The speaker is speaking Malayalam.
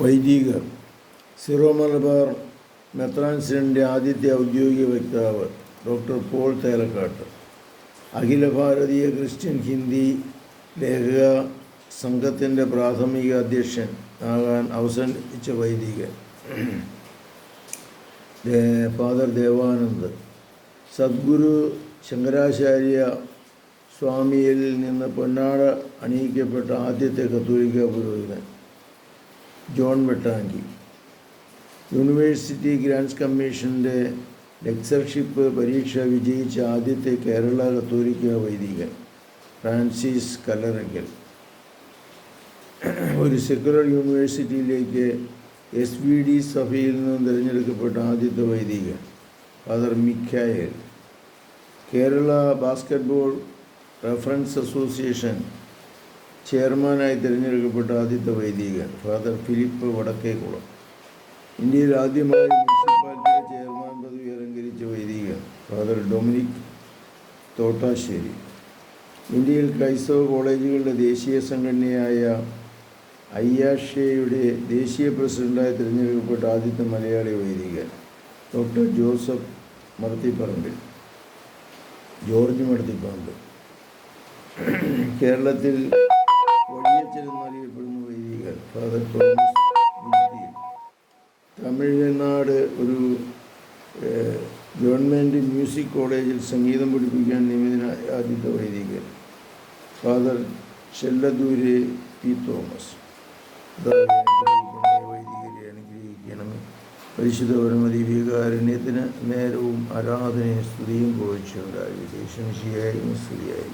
വൈദികർ സിറോ മലബാർ മെത്രാൻസിന്റെ ആദ്യത്തെ ഔദ്യോഗിക വക്താവ് ഡോക്ടർ പോൾ തേലക്കാട്ട്. അഖില ഭാരതീയ ക്രിസ്ത്യൻ ഹിന്ദി ലേഖക സംഘത്തിന്റെ പ്രാഥമിക അധ്യക്ഷൻ ആകാൻ അവസാനിച്ച വൈദികൻ. ഫാദർ ദേവാനന്ദ് സദ്ഗുരു ശങ്കരാചാര്യ സ്വാമിയിൽ നിന്ന് പൊന്നാട അണിയിക്കപ്പെട്ട ആദ്യത്തെ കത്തോലിക്ക പുരോഹിതൻ. ജോൺ വെട്ടാങ്കി യൂണിവേഴ്സിറ്റി ഗ്രാൻഡ്സ് കമ്മീഷന്റെ ലെക്ചർഷിപ്പ് പരീക്ഷ വിജയിച്ച ആദ്യത്തെ കേരള കത്തോലിക്ക വൈദികൻ ഫ്രാൻസിസ് കല്ലറയ്ക്കൽ ഒരു സെക്കുലർ യൂണിവേഴ്സിറ്റിയിലേക്ക് എസ് വി ഡി സഭയിൽ നിന്നും തിരഞ്ഞെടുക്കപ്പെട്ട ആദ്യത്തെ വൈദികൻ father Mikhael. Kerala basketball references association ചെയർമാനായി തിരഞ്ഞെടുക്കപ്പെട്ട ആദ്യത്തെ വൈദികൻ ഫാദർ ഫിലിപ്പ് വടക്കേക്കുളം ഇന്ത്യയിൽ ആദ്യമായി മുനിസിപ്പാലിറ്റിയുടെ ചെയർമാൻ പദവി അലങ്കരിച്ച വൈദികൻ ഫാദർ ഡൊമിനിക് തോട്ടാശ്ശേരി. ഇന്ത്യയിൽ ക്രൈസ്തവ കോളേജുകളുടെ ദേശീയ സംഘടനയായ അയ്യാഷയുടെ ദേശീയ പ്രസിഡന്റായി തിരഞ്ഞെടുക്കപ്പെട്ട ആദ്യത്തെ മലയാളി വൈദികൻ doctor Joseph Marthipparambil. George Marthipparambil. കേരളത്തിൽ തോമസ് തമിഴ്നാട് ഒരു ഗവൺമെന്റ് മ്യൂസിക് കോളേജിൽ സംഗീതം പഠിപ്പിക്കാൻ നിയമിതനായ ആദ്യത്തെ വൈദികൻ. Father Chelladurai P Thomas. വൈദികരെ അനുഗ്രഹിക്കണമേ പരിശുദ്ധ പരമതി വികാരുണ്യത്തിന് നേരവും ആരാധനയും സ്തുതിയും വിശേഷം ദേശം സ്തുതിയായി